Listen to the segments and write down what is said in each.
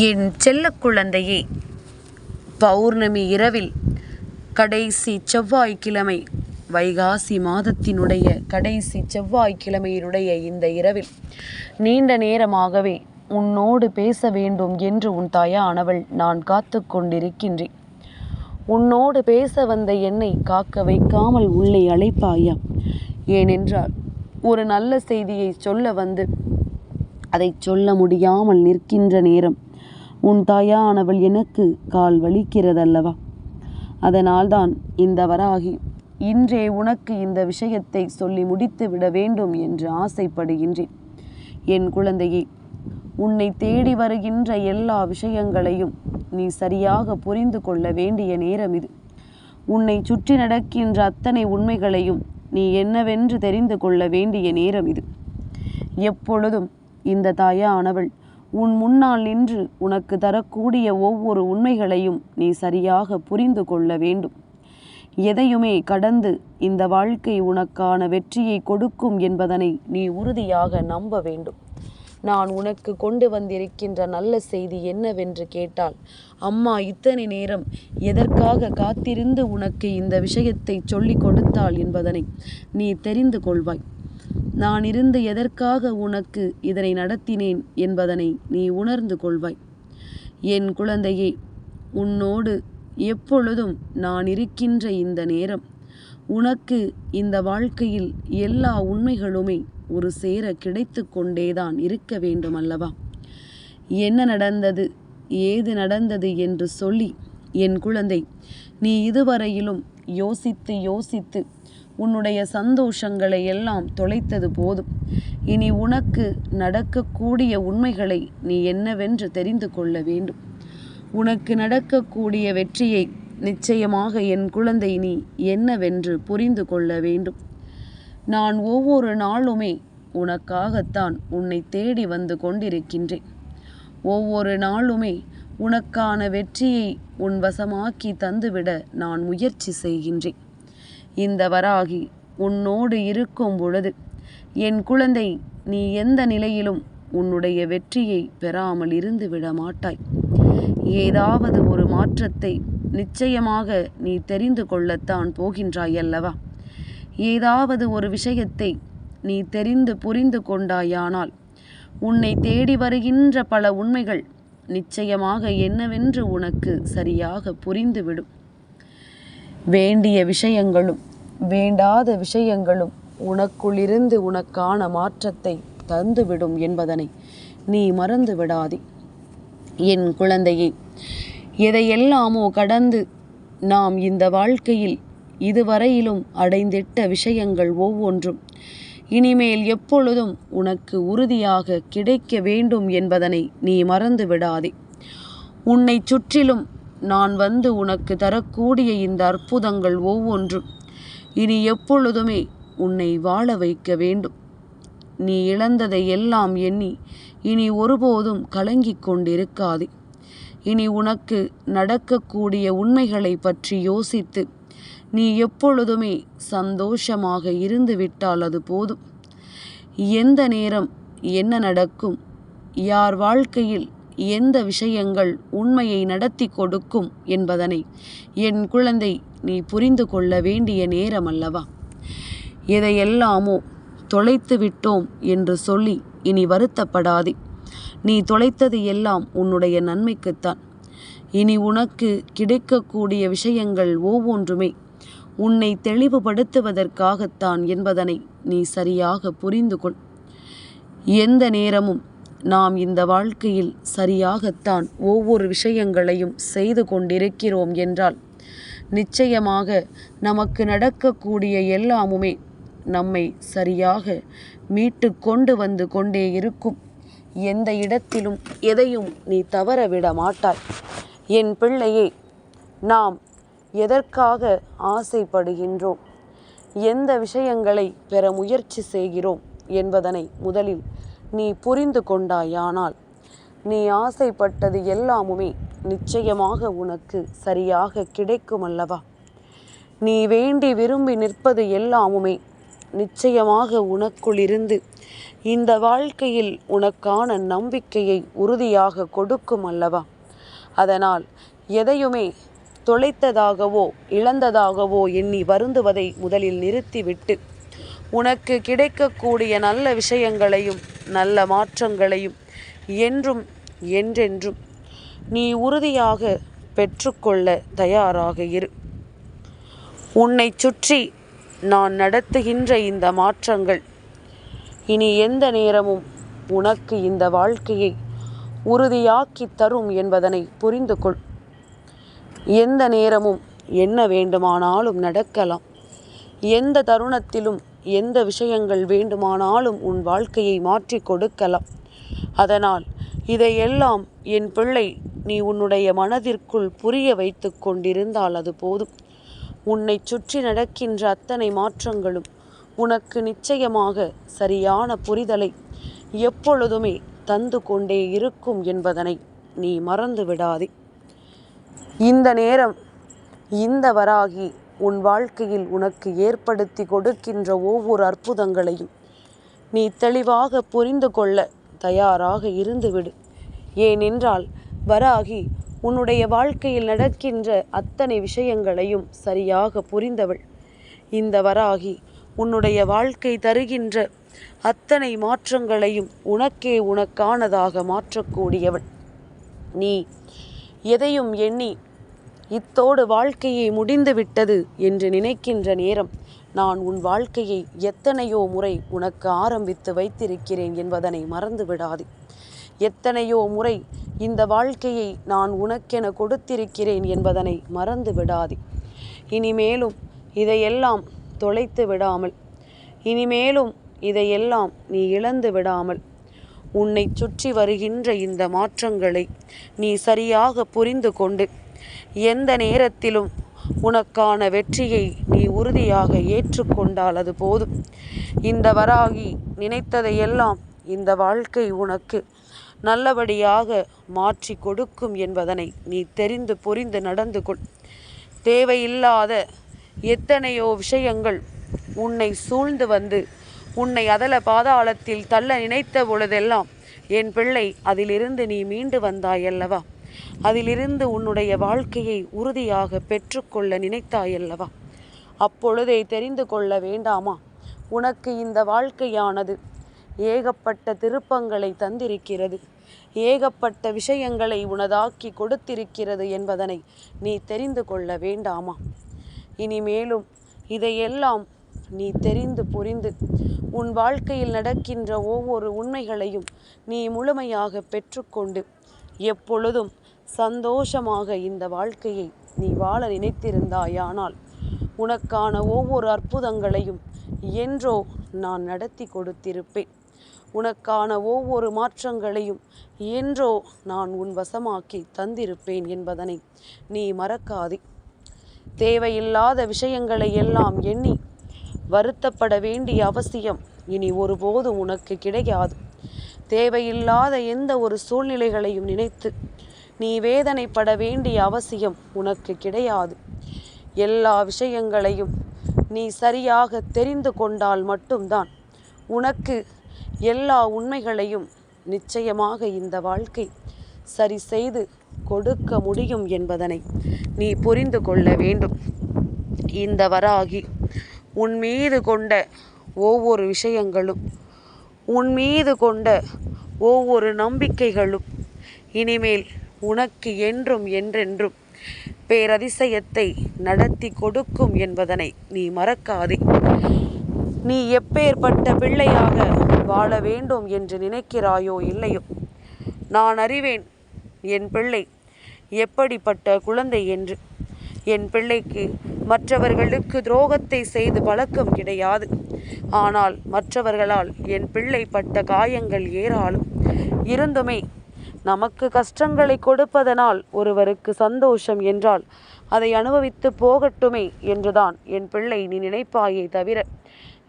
என் செல்ல குழந்தையே பௌர்ணமி இரவில் கடைசி செவ்வாய்க்கிழமை வைகாசி மாதத்தினுடைய கடைசி செவ்வாய்க்கிழமையினுடைய இந்த இரவில் நீண்ட நேரமாகவே உன்னோடு பேச வேண்டும் என்று உன் தாயானவள் நான் காத்து கொண்டிருக்கின்றேன். உன்னோடு பேச வந்த என்னை காக்க வைக்காமல் உள்ளே அழைப்பாயா? ஏனென்றால் ஒரு நல்ல செய்தியை சொல்ல வந்து அதை சொல்ல முடியாமல் நிற்கின்ற நேரம் உன் தாயானவள் எனக்கு கால் வலிக்கிறதல்லவா? அதனால்தான் இந்த வராகி இன்றே உனக்கு இந்த விஷயத்தை சொல்லி முடித்து விட வேண்டும் என்று ஆசைப்படுகின்றேன். என் குழந்தையே உன்னை தேடி வருகின்ற எல்லா விஷயங்களையும் நீ சரியாக புரிந்து கொள்ள வேண்டிய நேரம் இது. உன்னை சுற்றி நடக்கின்ற அத்தனை உண்மைகளையும் நீ என்னவென்று தெரிந்து கொள்ள வேண்டிய நேரம் இது. எப்பொழுதும் இந்த தாயானவள் உன் முன்னால் நின்று உனக்கு தரக்கூடிய ஒவ்வொரு உண்மைகளையும் நீ சரியாக புரிந்து கொள்ள வேண்டும். எதையுமே கடந்து இந்த வாழ்க்கை உனக்கான வெற்றியை கொடுக்கும் என்பதனை நீ உறுதியாக நம்ப வேண்டும். நான் உனக்கு கொண்டு வந்திருக்கின்ற நல்ல செய்தி என்னவென்று கேட்டால் அம்மா இத்தனை நேரம் எதற்காக காத்திருந்து உனக்கு இந்த விஷயத்தை சொல்லிக் கொடுத்தாள் என்பதனை நீ தெரிந்து கொள்வாய். நான் இருந்து எதற்காக உனக்கு இதனை நடத்தினேன் என்பதனை நீ உணர்ந்து கொள்வாய். என் குழந்தையே உன்னோடு எப்பொழுதும் நான் இருக்கின்ற இந்த நேரம் உனக்கு இந்த வாழ்க்கையில் எல்லா உண்மைகளுமே ஒரு சேர கிடைத்து கொண்டேதான் இருக்க வேண்டும் அல்லவா என்ன நடந்தது ஏது நடந்தது என்று சொல்லி என் குழந்தை நீ இதுவரையிலும் யோசித்து யோசித்து உன்னுடைய சந்தோஷங்களை எல்லாம் தொலைத்தது போதும். இனி உனக்கு நடக்கக்கூடிய உண்மைகளை நீ என்னவென்று தெரிந்து கொள்ள வேண்டும். உனக்கு நடக்கக்கூடிய வெற்றியை நிச்சயமாக என் குழந்தை நீ என்னவென்று புரிந்து கொள்ள வேண்டும். நான் ஒவ்வொரு நாளுமே உனக்காகத்தான் உன்னை தேடி வந்து கொண்டிருக்கின்றேன். ஒவ்வொரு நாளுமே உனக்கான வெற்றியை உன் வசமாக்கி தந்துவிட நான் முயற்சி செய்கின்றேன். இந்த வராகி உன்னோடு இருக்கும் பொழுது என் குழந்தை நீ எந்த நிலையிலும் உன்னுடைய வெற்றியை பெறாமல் இருந்து விட மாட்டாய் ஏதாவது ஒரு மாற்றத்தை நிச்சயமாக நீ தெரிந்து கொள்ளத்தான் போகின்றாய் அல்லவா ஏதாவது ஒரு விஷயத்தை நீ தெரிந்து புரிந்து கொண்டாயானால் உன்னை தேடி வருகின்ற பல உண்மைகள் நிச்சயமாக என்னவென்று உனக்கு சரியாக புரிந்துவிடும். வேண்டிய விஷயங்களும் வேண்டாத விஷயங்களும் உனக்குள்ளிருந்து உனக்கான மாற்றத்தை தந்துவிடும் என்பதனை நீ மறந்து விடாதே. என் குழந்தையே எதையெல்லாமோ கடந்து நாம் இந்த வாழ்க்கையில் இதுவரையிலும் அடைந்திட்ட விஷயங்கள் ஒவ்வொன்றும் இனிமேல் எப்பொழுதும் உனக்கு உறுதியாக கிடைக்க வேண்டும் என்பதனை நீ மறந்து விடாதே. உன்னை சுற்றிலும் நான் வந்து உனக்கு தரக்கூடிய இந்த அற்புதங்கள் ஒவ்வொன்றும் இனி எப்பொழுதுமே உன்னை வாழ வைக்க வேண்டும். நீ இழந்ததை எல்லாம் எண்ணி இனி ஒருபோதும் கலங்கிக் கொண்டிருக்காதே. இனி உனக்கு நடக்கக்கூடிய உண்மைகளை பற்றி யோசித்து நீ எப்பொழுதுமே சந்தோஷமாக இருந்து விட்டால் அது போதும். எந்த நேரம் என்ன நடக்கும்? யார் வாழ்க்கையில் எந்த விஷயங்கள் உண்மையை நடத்தி கொடுக்கும் என்பதனை என் குழந்தை நீ புரிந்து கொள்ள வேண்டிய நேரம் அல்லவா? எதையெல்லாமோ தொலைத்து விட்டோம் என்று சொல்லி இனி வருத்தப்படாதே. நீ தொலைத்தது எல்லாம் உன்னுடைய நன்மைக்குத்தான். இனி உனக்கு கிடைக்கக்கூடிய விஷயங்கள் ஒவ்வொன்றுமே உன்னை தெளிவுபடுத்துவதற்காகத்தான் என்பதனை நீ சரியாக புரிந்து கொள். எந்த நேரமும் நாம் இந்த வாழ்க்கையில் சரியாகத்தான் ஒவ்வொரு விஷயங்களையும் செய்து கொண்டிருக்கிறோம் என்றால் நிச்சயமாக நமக்கு நடக்கக்கூடிய எல்லாமுமே நம்மை சரியாக மீட்டு கொண்டு வந்து கொண்டே இருக்கும். எந்த இடத்திலும் எதையும் நீ தவற விட மாட்டாய். என் பிள்ளையே நாம் எதற்காக ஆசைப்படுகின்றோம்? எந்த விஷயங்களை பெற முயற்சி செய்கிறோம் என்பதனை முதலில் நீ புரிந்து கொண்டாயானால் நீ ஆசைப்பட்டது எல்லாமுமே நிச்சயமாக உனக்கு சரியாக கிடைக்கும் அல்லவா நீ வேண்டி விரும்பி நிற்பது எல்லாமுமே நிச்சயமாக உனக்குள் இருந்து இந்த வாழ்க்கையில் உனக்கான நம்பிக்கையை உறுதியாக கொடுக்கும் அல்லவா அதனால் எதையுமே தொலைத்ததாகவோ இழந்ததாகவோ எண்ணி வருந்துவதை முதலில் நிறுத்திவிட்டு உனக்கு கிடைக்கக்கூடிய நல்ல விஷயங்களையும் நல்ல மாற்றங்களையும் என்றும் என்றென்றும் நீ உறுதியாக பெற்றுக்கொள்ள தயாராக இரு. உன்னை சுற்றி நான் நடத்துகின்ற இந்த மாற்றங்கள் இனி எந்த நேரமும் உனக்கு இந்த வாழ்க்கையை உறுதியாக்கி தரும் என்பதனை புரிந்து கொள் எந்த நேரமும் என்ன வேண்டுமானாலும் நடக்கலாம். எந்த தருணத்திலும் எந்த விஷயங்கள் வேண்டுமானாலும் உன் வாழ்க்கையை மாற்றி கொடுக்கலாம். அதனால் இதையெல்லாம் என் பிள்ளை நீ உன்னுடைய மனதிற்குள் புரிய வைத்து கொண்டிருந்தால் அது போதும். உன்னை சுற்றி நடக்கின்ற அத்தனை மாற்றங்களும் உனக்கு நிச்சயமாக சரியான புரிதலை எப்பொழுதுமே தந்து கொண்டே இருக்கும் என்பதனை நீ மறந்து விடாதே இந்த நேரம் இந்த வராகி உன் வாழ்க்கையில் உனக்கு ஏற்படுத்தி கொடுக்கின்ற ஒவ்வொரு அற்புதங்களையும் நீ தெளிவாக புரிந்து கொள்ள தயாராக இருந்துவிடு. ஏனென்றால் வராகி உன்னுடைய வாழ்க்கையில் நடக்கின்ற அத்தனை விஷயங்களையும் சரியாக புரிந்தவள். இந்த வராகி உன்னுடைய வாழ்க்கை தருகின்ற அத்தனை மாற்றங்களையும் உனக்கே உனக்கானதாக மாற்றக்கூடியவள். நீ எதையும் எண்ணி இத்தோடு வாழ்க்கையை முடிந்து விட்டது என்று நினைக்கின்ற நேரம். நான் உன் வாழ்க்கையை எத்தனையோ முறை உனக்கு ஆரம்பித்து வைத்திருக்கிறேன் என்பதனை மறந்து விடாதே. எத்தனையோ முறை இந்த வாழ்க்கையை நான் உனக்கென கொடுத்திருக்கிறேன் என்பதனை மறந்து விடாதே. இனிமேலும் இதையெல்லாம் தொலைத்து விடாமல் இனிமேலும் இதையெல்லாம் நீ இழந்து விடாமல் உன்னை சுற்றி வருகின்ற இந்த மாற்றங்களை நீ சரியாக புரிந்து கொண்டு எந்த நேரத்திலும் உனக்கான வெற்றியை நீ உறுதியாக ஏற்றுக்கொண்டால் அது போதும். இந்த வராகி நினைத்ததையெல்லாம் இந்த வாழ்க்கை உனக்கு நல்லபடியாக மாற்றி கொடுக்கும் என்பதனை நீ தெரிந்து புரிந்து நடந்து கொள். தேவையில்லாத எத்தனையோ விஷயங்கள் உன்னை சூழ்ந்து வந்து உன்னை அதல பாதாளத்தில் தள்ள நினைத்த பொழுதெல்லாம் என் பிள்ளை அதிலிருந்து நீ மீண்டு வந்தாயல்லவா? அதிலிருந்து உன்னுடைய வாழ்க்கையை உறுதியாக பெற்றுக்கொள்ள நினைத்தாயல்லவா? அப்பொழுதே தெரிந்து கொள்ள வேண்டாமா? உனக்கு இந்த வாழ்க்கையானது ஏகப்பட்ட திருப்பங்களை தந்திருக்கிறது. ஏகப்பட்ட விஷயங்களை உனதாக்கி கொடுத்திருக்கிறது என்பதனை நீ தெரிந்து கொள்ள வேண்டாமா? இனிமேலும் இதையெல்லாம் நீ தெரிந்து புரிந்து உன் வாழ்க்கையில் நடக்கின்ற ஒவ்வொரு உண்மைகளையும் நீ முழுமையாக பெற்றுக்கொண்டு எப்பொழுதும் சந்தோஷமாக இந்த வாழ்க்கையை நீ வாழ நினைத்திருந்தாயானால் உனக்கான ஒவ்வொரு அற்புதங்களையும் என்றோ நான் நடத்தி கொடுத்திருப்பேன். உனக்கான ஒவ்வொரு மாற்றங்களையும் என்றோ நான் உன் வசமாக்கி தந்திருப்பேன் என்பதனை நீ மறக்காதே. தேவையில்லாத விஷயங்களை எல்லாம் எண்ணி வருத்தப்பட வேண்டிய அவசியம் இனி ஒருபோதும் உனக்கு கிடையாது. தேவையில்லாத எந்த ஒரு சூழ்நிலைகளையும் நினைத்து நீ வேதனைப்பட வேண்டிய அவசியம் உனக்கு கிடையாது. எல்லா விஷயங்களையும் நீ சரியாக தெரிந்து கொண்டால் மட்டும்தான் உனக்கு எல்லா உண்மைகளையும் நிச்சயமாக இந்த வாழ்க்கை சரி செய்து கொடுக்க முடியும் என்பதனை நீ புரிந்து கொள்ள வேண்டும். இந்த வராகி உன் மீது கொண்ட ஒவ்வொரு விஷயங்களும் உன் மீது கொண்ட ஒவ்வொரு நம்பிக்கைகளும் இனிமேல் உனக்கு என்றும் என்றென்றும் பேரதிசயத்தை நடத்தி கொடுக்கும் என்பதனை நீ மறக்காதே. நீ எப்பேற்பட்ட பிள்ளையாக வாழ வேண்டும் என்று நினைக்கிறாயோ இல்லையோ? நான் அறிவேன் என் பிள்ளை எப்படிப்பட்ட குழந்தை என்று. என் பிள்ளைக்கு மற்றவர்களுக்கு துரோகத்தை செய்து பழக்கம் கிடையாது. ஆனால் மற்றவர்களால் என் பிள்ளை பட்ட காயங்கள் ஏராளம். இருந்துமே நமக்கு கஷ்டங்களை கொடுப்பதனால் ஒருவருக்கு சந்தோஷம் என்றால் அதை அனுபவித்து போகட்டுமே என்றுதான் என் பிள்ளை நீ நினைப்பாயே தவிர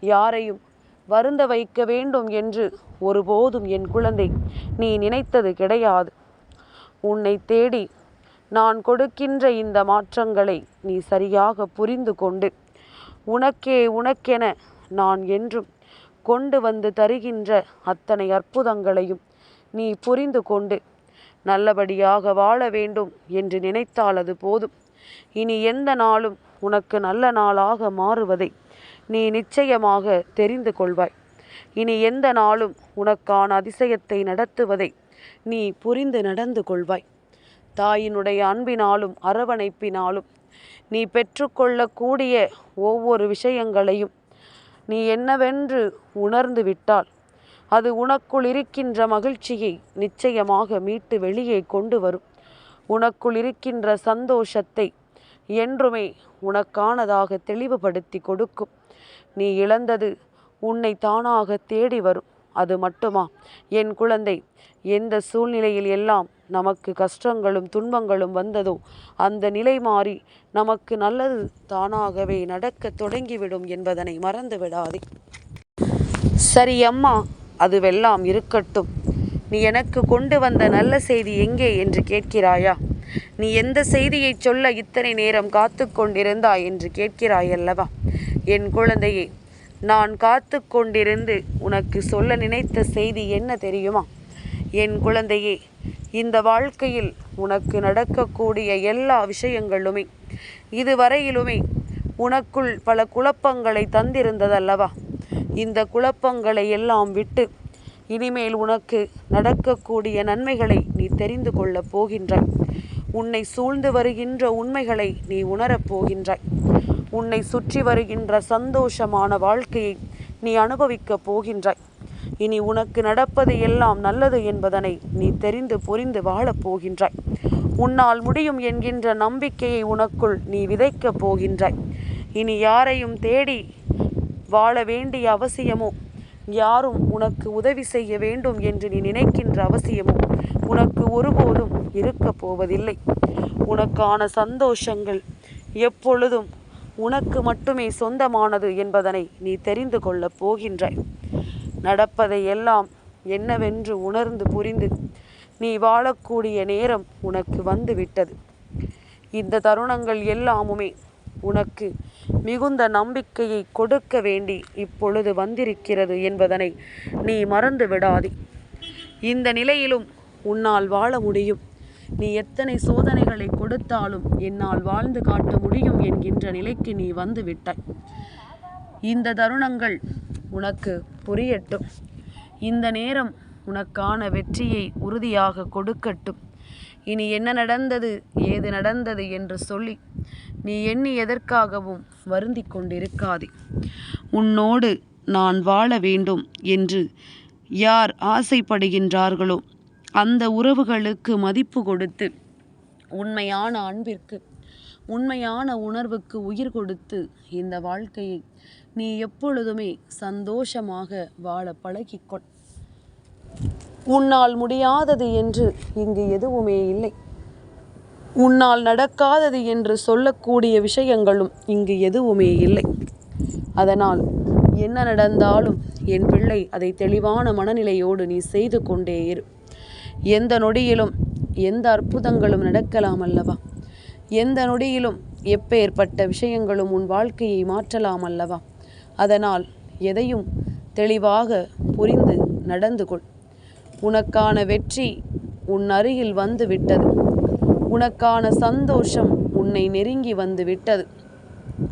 யாரையும் வருந்த வைக்க வேண்டும் என்று ஒருபோதும் என் குழந்தை நீ நினைத்தது கிடையாது. உன்னை தேடி நான் கொடுக்கின்ற இந்த மாற்றங்களை நீ சரியாக புரிந்து கொண்டு உனக்கே உனக்கென நான் என்றும் கொண்டு வந்து தருகின்ற அத்தனை அற்புதங்களையும் நீ புரிந்து கொண்டு நல்லபடியாக வாழ வேண்டும் என்று நினைத்தால் அது போதும். இனி எந்த நாளும் உனக்கு நல்ல நாளாக மாறுவதை நீ நிச்சயமாக தெரிந்து கொள்வாய். இனி எந்த நாளும் உனக்கான அதிசயத்தை நடத்துவதை நீ புரிந்து நடந்து கொள்வாய். தாயினுடைய அன்பினாலும் அரவணைப்பினாலும் நீ பெற்றுக்கொள்ளக்கூடிய ஒவ்வொரு விஷயங்களையும் நீ என்னவென்று உணர்ந்து விட்டால் அது உனக்குள் இருக்கின்ற மகிழ்ச்சியை நிச்சயமாக மீட்டு வெளியே கொண்டு வரும். உனக்குள் இருக்கின்ற சந்தோஷத்தை என்றுமே உனக்கானதாக தெளிவுபடுத்தி கொடுக்கும். நீ இழந்தது உன்னை தானாக தேடி வரும். அது மட்டுமா? என் குழந்தை எந்த சூழ்நிலையில் எல்லாம் நமக்கு கஷ்டங்களும் துன்பங்களும் வந்ததோ அந்த நிலை மாறி நமக்கு நல்லது தானாகவே நடக்க தொடங்கிவிடும் என்பதனை மறந்து விடாதே சரி அம்மா. அதுவெல்லாம் இருக்கட்டும். நீ எனக்கு கொண்டு வந்த நல்ல செய்தி எங்கே என்று கேட்கிறாயா? நீ எந்த செய்தியை சொல்ல இத்தனை நேரம் காத்து கொண்டிருந்தாய் என்று கேட்கிறாயல்லவா? என் குழந்தையே நான் காத்து கொண்டிருந்து உனக்கு சொல்ல நினைத்த செய்தி என்ன தெரியுமா? என் குழந்தையே இந்த வாழ்க்கையில் உனக்கு நடக்கக்கூடிய எல்லா விஷயங்களுமே இதுவரையிலுமே உனக்குள் பல குழப்பங்களை தந்திருந்ததல்லவா? இந்த குழப்பங்களை எல்லாம் விட்டு இனிமேல் உனக்கு நடக்கக்கூடிய நன்மைகளை நீ தெரிந்து கொள்ளப் போகின்றாய். உன்னை சூழ்ந்து வருகின்ற உண்மைகளை நீ உணரப் போகின்றாய். உன்னை சுற்றி வருகின்ற சந்தோஷமான வாழ்க்கையை நீ அனுபவிக்கப் போகின்றாய். இனி உனக்கு நடப்பது எல்லாம் நல்லது என்பதனை நீ தெரிந்து புரிந்து வாழப் போகின்றாய். உன்னால் முடியும் என்கின்ற நம்பிக்கையை உனக்குள் நீ விதைக்கப் போகின்றாய். இனி யாரையும் தேடி வாழ வேண்டிய அவசியமோ? யாரும் உனக்கு உதவி செய்ய வேண்டும் என்று நீ நினைக்கின்ற அவசியமோ? உனக்கு ஒருபோதும் இருக்கப் போவதில்லை. உனக்கான சந்தோஷங்கள் எப்பொழுதும் உனக்கு மட்டுமே சொந்தமானது என்பதனை நீ தெரிந்து கொள்ளப் போகின்றாய். நடப்பதை எல்லாம் என்னவென்று உணர்ந்து புரிந்து நீ வாழக்கூடிய நேரம் உனக்கு வந்துவிட்டது. இந்த தருணங்கள் எல்லாமுமே உனக்கு மிகுந்த நம்பிக்கையை கொடுக்க வேண்டி இப்பொழுது வந்திருக்கிறது என்பதனை நீ மறந்து விடாதே. இந்த நிலையிலும் உன்னால் வாழ முடியும். நீ எத்தனை சோதனைகளை கொடுத்தாலும் என்னால் வாழ்ந்து காட்ட முடியும் என்கின்ற நிலைக்கு நீ வந்து விட்டாய். இந்த தருணங்கள் உனக்கு புரியட்டும். இந்த நேரம் உனக்கான வெற்றியை உறுதியாக கொடுக்கட்டும். இனி என்ன நடந்தது ஏது நடந்தது என்று சொல்லி நீ எண்ணி எதற்காகவும் வருந்தி கொண்டிருக்காதே. உன்னோடு நான் வாழ வேண்டும் என்று யார் ஆசைப்படுகின்றார்களோ அந்த உறவுகளுக்கு மதிப்பு கொடுத்து உண்மையான அன்பிற்கு உண்மையான உணர்வுக்கு உயிர் கொடுத்து இந்த வாழ்க்கையை நீ எப்பொழுதுமே சந்தோஷமாக வாழ பழகிக்கொள். உன்னால் முடியாதது என்று இங்கு எதுவுமே இல்லை. உன்னால் நடக்காதது என்று சொல்லக்கூடிய விஷயங்களும் இங்கு எதுவுமே இல்லை. அதனால் என்ன நடந்தாலும் என் பிள்ளை அதை தெளிவான மனநிலையோடு நீ செய்து கொண்டே இரு. எந்த நொடியிலும் எந்த அற்புதங்களும் நடக்கலாம் அல்லவா? எந்த நொடியிலும் எப்பேற்பட்ட விஷயங்களும் உன் வாழ்க்கையை மாற்றலாம் அல்லவா? அதனால் எதையும் தெளிவாக புரிந்து நடந்து கொள். உனக்கான வெற்றி உன் அருகில் வந்து விட்டது. உனக்கான சந்தோஷம் உன்னை நெருங்கி வந்து விட்டது.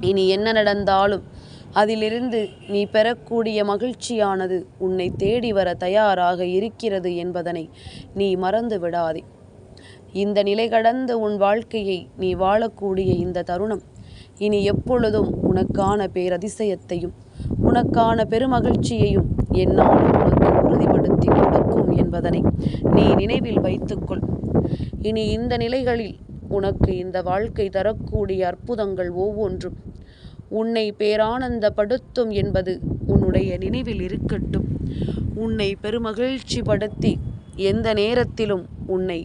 இனி என்ன நடந்தாலும் அதிலிருந்து நீ பெறக்கூடிய மகிழ்ச்சியானது உன்னை தேடி வர தயாராக இருக்கிறது என்பதனை நீ மறந்து விடாதே. இந்த நிலை கடந்த உன் வாழ்க்கையை நீ வாழக்கூடிய இந்த தருணம் இனி எப்பொழுதும் உனக்கான பேரதிசயத்தையும் உனக்கான பெருமகிழ்ச்சியையும் என்னால் உனக்கு உறுதிப்படுத்தி கொடுக்கும் என்பதனை நீ நினைவில் வைத்துக்கொள். இனி இந்த நிலைகளில் உனக்கு இந்த வாழ்க்கை தரக்கூடிய அற்புதங்கள் ஒவ்வொன்றும். உன்னை பேரானந்தப்படுத்தும் என்பது உன்னுடைய நினைவில் இருக்கட்டும். உன்னை பெருமகிழ்ச்சி படுத்தி எந்த நேரத்திலும் உன்னை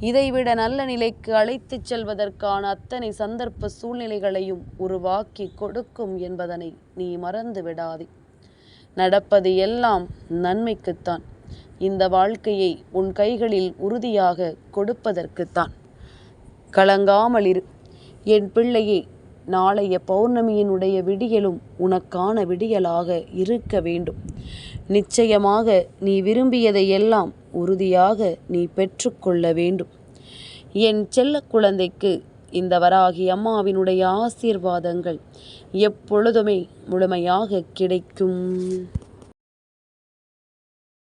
இதைவிட நல்ல நிலைக்கு அழைத்துச் செல்வதற்கான அத்தனை சந்தர்ப்ப சூழ்நிலைகளையும் உருவாக்கி கொடுக்கும் என்பதனை நீ மறந்து விடாதே நடப்பது எல்லாம் நன்மைக்குத்தான். இந்த வாழ்க்கையை உன் கைகளில் உறுதியாக கொடுப்பதற்குத்தான். கலங்காமல் என் பிள்ளையே நாளைய பௌர்ணமியினுடைய விடியலும் உனக்கான விடியலாக இருக்க வேண்டும். நிச்சயமாக நீ விரும்பியதை எல்லாம் உறுதியாக நீ பெற்றுக்கொள்ள வேண்டும். என் செல்ல குழந்தைக்கு இந்த வராகி அம்மாவினுடைய ஆசீர்வாதங்கள் எப்பொழுதுமே முழுமையாக கிடைக்கும்.